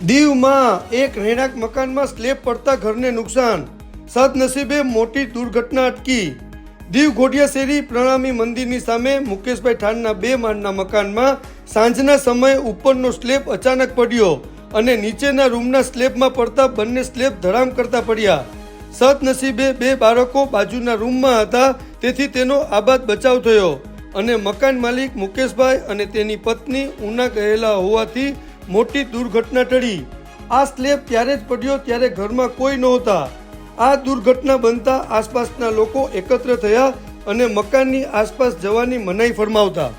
દીવમાં એક રહેણાંક મકાનમાં સ્લેબ પડતા ઘરને નુકસાન. સદનસીબે મોટી દુર્ઘટના અટકી. દીવ ઘોડિયા શેરી પ્રણામી મંદિરની સામે મુકેશભાઈ ઠાણના બે માળના મકાનમાં સાંજના સમયે ઉપરનો સ્લેબ અચાનક પડ્યો અને નીચેના રૂમના સ્લેબમાં પડતા બંને સ્લેબ ધડામ કરતા પડ્યા. સદનસીબે બે બાળકો બાજુના રૂમમાં હતા, તેથી તેનો આબાદ બચાવ થયો અને મકાન માલિક મુકેશભાઈ અને તેની પત્ની ઉના ગયેલા હોવાથી મોટી દુર્ઘટના ટળી. આ સ્લેબ ત્યારે જ પડ્યો ત્યારે ઘરમાં કોઈ નહોતા. આ દુર્ઘટના બનતા આસપાસના લોકો એકત્ર થયા અને મકાનની આસપાસ જવાની મનાઈ ફરમાવતા.